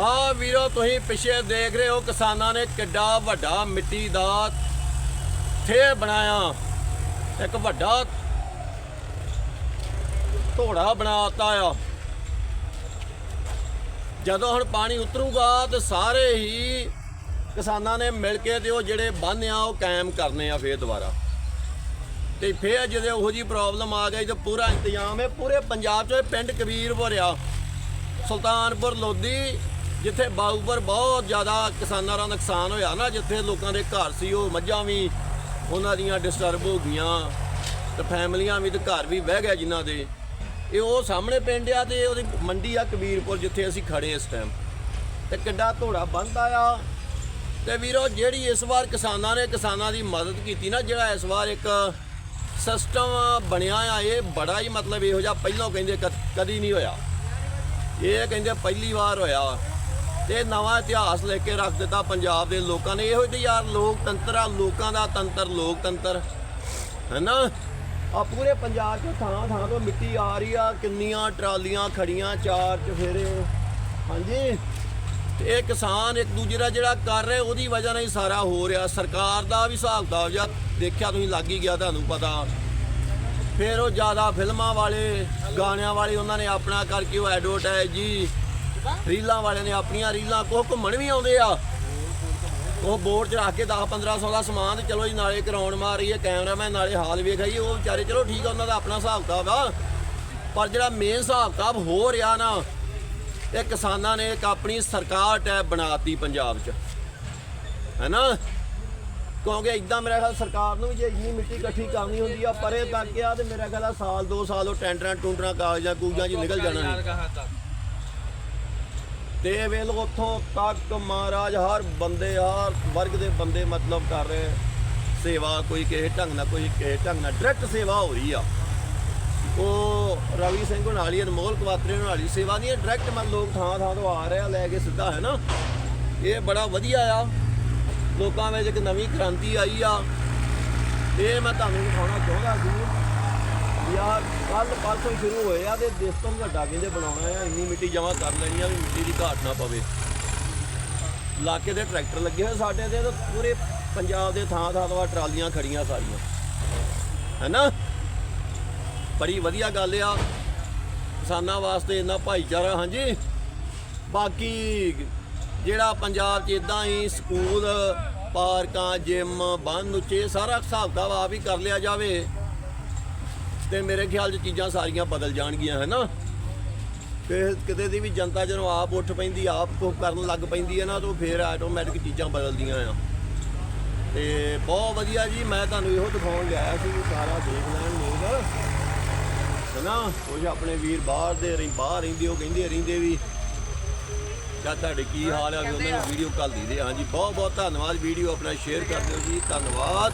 ਆ ਵੀਰੋ, ਤੁਸੀਂ ਪਿੱਛੇ ਦੇਖ ਰਹੇ ਹੋ ਕਿਸਾਨਾਂ ਨੇ ਕਿੱਡਾ ਵੱਡਾ ਮਿੱਟੀ ਦਾ ਥੇ ਬਣਾਇਆ। ਇੱਕ ਵੱਡਾ ਢੋੜਾ ਬਣਾਤਾ ਆ। ਜਦੋਂ ਹੁਣ ਪਾਣੀ ਉਤਰੂਗਾ ਤੇ ਸਾਰੇ ਹੀ ਕਿਸਾਨਾਂ ਨੇ ਮਿਲ ਕੇ ਤੇ ਉਹ ਜਿਹੜੇ ਬੰਨ੍ਹ ਆ, ਉਹ ਕਾਇਮ ਕਰਨੇ ਆ ਫੇਰ ਦੁਬਾਰਾ। ਤੇ ਫੇਰ ਜਦੋਂ ਉਹੋ ਜੀ ਪ੍ਰੋਬਲਮ ਆ ਗਈ ਤੇ ਪੂਰਾ ਇੰਤਜ਼ਾਮ ਹੈ। ਪੂਰੇ ਪੰਜਾਬ 'ਚ ਇਹ ਪਿੰਡ ਕਬੀਰ ਭਰਿਆ ਸੁਲਤਾਨਪੁਰ ਲੋਧੀ ਜਿੱਥੇ ਬਾਊਪਰ ਬਹੁਤ ਜ਼ਿਆਦਾ ਕਿਸਾਨਾਂ ਦਾ ਨੁਕਸਾਨ ਹੋਇਆ ਨਾ, ਜਿੱਥੇ ਲੋਕਾਂ ਦੇ ਘਰ ਸੀ, ਉਹ ਮੱਝਾਂ ਵੀ ਉਹਨਾਂ ਦੀਆਂ ਡਿਸਟਰਬ ਹੋ ਗਈਆਂ, ਤੇ ਫੈਮਲੀਆਂ ਵੀ ਤੇ ਘਰ ਵੀ ਵਹਿ ਗਿਆ ਜਿਨ੍ਹਾਂ ਦੇ। ਇਹ ਉਹ ਸਾਹਮਣੇ ਪਿੰਡ ਆ ਤੇ ਉਹਦੀ ਮੰਡੀ ਆ ਕਬੀਰਪੁਰ, ਜਿੱਥੇ ਅਸੀਂ ਖੜੇ ਇਸ ਟਾਈਮ ਤੇ ਕਿੱਡਾ ਧੋੜਾ ਬੰਦਾ ਆ। ਤੇ ਵੀਰੋ, ਜਿਹੜੀ ਇਸ ਵਾਰ ਕਿਸਾਨਾਂ ਨੇ ਕਿਸਾਨਾਂ ਦੀ ਮਦਦ ਕੀਤੀ ਨਾ, ਜਿਹੜਾ ਇਸ ਵਾਰ ਇੱਕ ਸਿਸਟਮ ਬਣਿਆ ਆ, ਇਹ ਬੜਾ ਹੀ ਮਤਲਬ ਇਹੋ ਜਿਹਾ ਪਹਿਲਾਂ ਕਹਿੰਦੇ ਕਦ- ਕਦੀ ਨਹੀਂ ਹੋਇਆ। ਇਹ ਕਹਿੰਦੇ ਪਹਿਲੀ ਵਾਰ ਹੋਇਆ। ਤੇ ਨਵਾਂ ਇਤਿਹਾਸ ਲੈ ਕੇ ਰੱਖ ਦਿੱਤਾ ਪੰਜਾਬ ਦੇ ਲੋਕਾਂ ਨੇ। ਇਹੋ ਜਿਹੇ ਯਾਰ ਲੋਕਤੰਤਰ ਆ, ਲੋਕਾਂ ਦਾ ਤੰਤਰ, ਲੋਕਤੰਤਰ। ਹੈਨਾ? ਆ ਪੂਰੇ ਪੰਜਾਬ 'ਚ ਥਾਂ ਥਾਂ ਤੋਂ ਮਿੱਟੀ ਆ ਰਹੀ ਆ, ਕਿੰਨੀਆਂ ਟਰਾਲੀਆਂ ਖੜੀਆਂ ਚਾਰ ਚਫੇਰੇ। ਹਾਂਜੀ? ਤੇ ਇਹ ਕਿਸਾਨ ਇੱਕ ਦੂਜੇ ਦਾ ਜਿਹੜਾ ਕਰ ਰਹੇ, ਉਹਦੀ ਵਜ੍ਹਾ ਨਾਲ ਹੀ ਸਾਰਾ ਹੋ ਰਿਹਾ। ਸਰਕਾਰ ਦਾ ਵੀ ਹਿਸਾਬ ਦਾ ਜਾਂ ਦੇਖਿਆ ਤੁਸੀਂ, ਲੱਗ ਹੀ ਗਿਆ ਤੁਹਾਨੂੰ ਪਤਾ। ਫਿਰ ਉਹ ਜ਼ਿਆਦਾ ਫਿਲਮਾਂ ਵਾਲੇ, ਗਾਣਿਆਂ ਵਾਲੇ, ਉਹਨਾਂ ਨੇ ਆਪਣਾ ਕਰਕੇ ਉਹ ਐਡਵਰਟਾਈਜ਼ ਜੀ। ਰੀਲਾਂ ਵਾਲਿਆਂ ਨੇ ਆਪਣੀਆਂ ਰੀਲਾਂ ਕੋ ਘੁੰਮਣ ਵੀ ਆਉਂਦੇ ਆ। ਉਹ ਬੋਰਡ 'ਚ ਰੱਖ ਕੇ 10 1500 ਦਾ ਸਮਾਨ ਤੇ ਚਲੋ ਜੀ ਨਾਲੇ ਕਰਾਉਣ ਮਾਰੀ ਕੈਮਰਾਮੈਨ ਨਾਲੇ ਹਾਲ ਵੇਖਾਈ, ਉਹ ਵਿਚਾਰੇ ਚਲੋ ਠੀਕ ਆ, ਉਹਨਾਂ ਦਾ ਆਪਣਾ ਹਿਸਾਬ ਕਿਤਾਬ ਆ। ਪਰ ਜਿਹੜਾ ਮੇਨ ਹਿਸਾਬ ਕਿਤਾਬ ਹੋ ਰਿਹਾ ਨਾ, ਇਹ ਕਿਸਾਨਾਂ ਨੇ ਇੱਕ ਆਪਣੀ ਸਰਕਾਰ ਟੈਬ ਬਣਾਤੀ ਪੰਜਾਬ 'ਚ। ਹੈਨਾ? ਕਿਉਂਕਿ ਇਦਾਂ ਮੇਰਾ ਖਿਆਲ ਸਰਕਾਰ ਨੂੰ ਵੀ ਜੇ ਇੰਨੀ ਮਿੱਟੀ ਇਕੱਠੀ ਕਰਨੀ ਹੁੰਦੀ ਆ, ਪਰੇ ਤੱਕ ਆ ਤੇ ਮੇਰਾ ਖਿਆਲ ਆ ਸਾਲ, ਦੋ ਸਾਲ ਉਹ ਟੈਂਡਰਾਂ ਟੁੰਡਰਾਂ ਕਾਗਜ਼ਾਂ ਕੂਗਜ਼ਾਂ 'ਚ ਨਿਕਲ ਜਾਣਾ ਸੀ। ਤੇ ਵੇਲ ਉੱਥੋਂ ਤੱਕ ਮਹਾਰਾਜ, ਹਰ ਬੰਦੇ, ਹਰ ਵਰਗ ਦੇ ਬੰਦੇ ਮਤਲਬ ਕਰ ਰਹੇ ਸੇਵਾ ਕੋਈ ਕਿਸੇ ਢੰਗ ਨਾਲ, ਕੋਈ ਕਿਸੇ ਢੰਗ ਨਾਲ ਡਾਇਰੈਕਟ ਸੇਵਾ ਹੋ ਰਹੀ ਆ। ਉਹ ਰਵੀ ਸਿੰਘ ਹੁਣਾਲੀ ਅਨਮੋਲ ਕਵਾਤਰੇ ਹੁਣਾਲੀ ਸੇਵਾ ਨਹੀਂ ਡਾਇਰੈਕਟ ਮਨ ਲੋਕ ਥਾਂ ਥਾਂ ਤੋਂ ਆ ਰਿਹਾ, ਲੈ ਕੇ ਸਿੱਧਾ ਹੈ ਨਾ। ਇਹ ਬੜਾ ਵਧੀਆ ਆ। ਲੋਕਾਂ ਵਿੱਚ ਇੱਕ ਨਵੀਂ ਕ੍ਰਾਂਤੀ ਆਈ ਆ। ਇਹ ਮੈਂ ਤੁਹਾਨੂੰ ਦਿਖਾਉਣਾ ਚਾਹੁੰਦਾ ਸੀ। ਯਾਰ ਕੱਲ ਪਰਸੋਂ ਸ਼ੁਰੂ ਹੋਏ ਆ ਤੇ ਦੇਸ਼ ਤੋਂ ਵੱਡਾ ਕਹਿੰਦੇ ਬਣਾਉਣਾ ਆ? ਇੰਨੀ ਮਿੱਟੀ ਜਮਾ ਕਰ ਲੈਣੀ ਆ ਵੀ ਮਿੱਟੀ ਦੀ ਘਾਟ ਨਾ ਪਵੇ। ਇਲਾਕੇ ਦੇ ਟਰੈਕਟਰ ਲੱਗੇ ਹੋਏ ਸਾਡੇ ਦੇ ਤੇ ਪੂਰੇ ਪੰਜਾਬ ਦੇ ਥਾਂ ਥਾਂ ਤੋਂ ਟਰਾਲੀਆਂ ਖੜੀਆਂ ਸਾਰੀਆਂ। ਹੈਨਾ? ਬੜੀ ਵਧੀਆ ਗੱਲ ਆ। ਕਿਸਾਨਾਂ ਵਾਸਤੇ ਇੰਨਾ ਭਾਈਚਾਰਾ, ਹਾਂਜੀ? ਬਾਕੀ ਜਿਹੜਾ ਪੰਜਾਬ 'ਚ ਇਦਾਂ ਹੀ ਸਕੂਲ, ਪਾਰਕਾਂ, ਜਿਮ ਬੰਨ ਉੱਚੇ ਸਾਰਾ ਹਿਸਾਬ ਦਾ ਆਪ ਹੀ ਕਰ ਲਿਆ ਜਾਵੇ। ਤੇ ਮੇਰੇ ਖਿਆਲ 'ਚ ਚੀਜ਼ਾਂ ਸਾਰੀਆਂ ਬਦਲ ਜਾਣਗੀਆਂ ਹੈ ਨਾ ਤੇ ਕਿਤੇ ਦੀ ਵੀ ਜਨਤਾ ਜਦੋਂ ਆਪ ਉੱਠ ਪੈਂਦੀ, ਆਪ ਕੁਝ ਕਰਨ ਲੱਗ ਪੈਂਦੀ ਹੈ ਨਾ, ਤਾਂ ਫਿਰ ਆਟੋਮੈਟਿਕ ਚੀਜ਼ਾਂ ਬਦਲਦੀਆਂ ਆ। ਤੇ ਬਹੁਤ ਵਧੀਆ ਜੀ, ਮੈਂ ਤੁਹਾਨੂੰ ਇਹੋ ਦਿਖਾਉਣ ਲਿਆਇਆ ਸੀ ਵੀ ਸਾਰਾ ਦੇਖ ਲੈਣ ਲੋਕ ਹਨਾ? ਕੁਝ ਆਪਣੇ ਵੀਰ ਬਾਹਰ ਦੇ ਰਹੀ, ਬਾਹਰ ਰਹਿੰਦੇ, ਉਹ ਕਹਿੰਦੇ ਰਹਿੰਦੇ ਵੀ ਜਾਂ ਤੁਹਾਡੇ ਕੀ ਹਾਲ ਆ? ਵੀ ਉਹਨਾਂ ਨੂੰ ਵੀਡੀਓ ਕੱਲ ਦੀ ਦੇ ਹਾਂਜੀ ਬਹੁਤ ਬਹੁਤ ਧੰਨਵਾਦ ਵੀਡੀਓ ਆਪਣਾ ਸ਼ੇਅਰ ਕਰ ਦਿਓ ਜੀ। ਧੰਨਵਾਦ।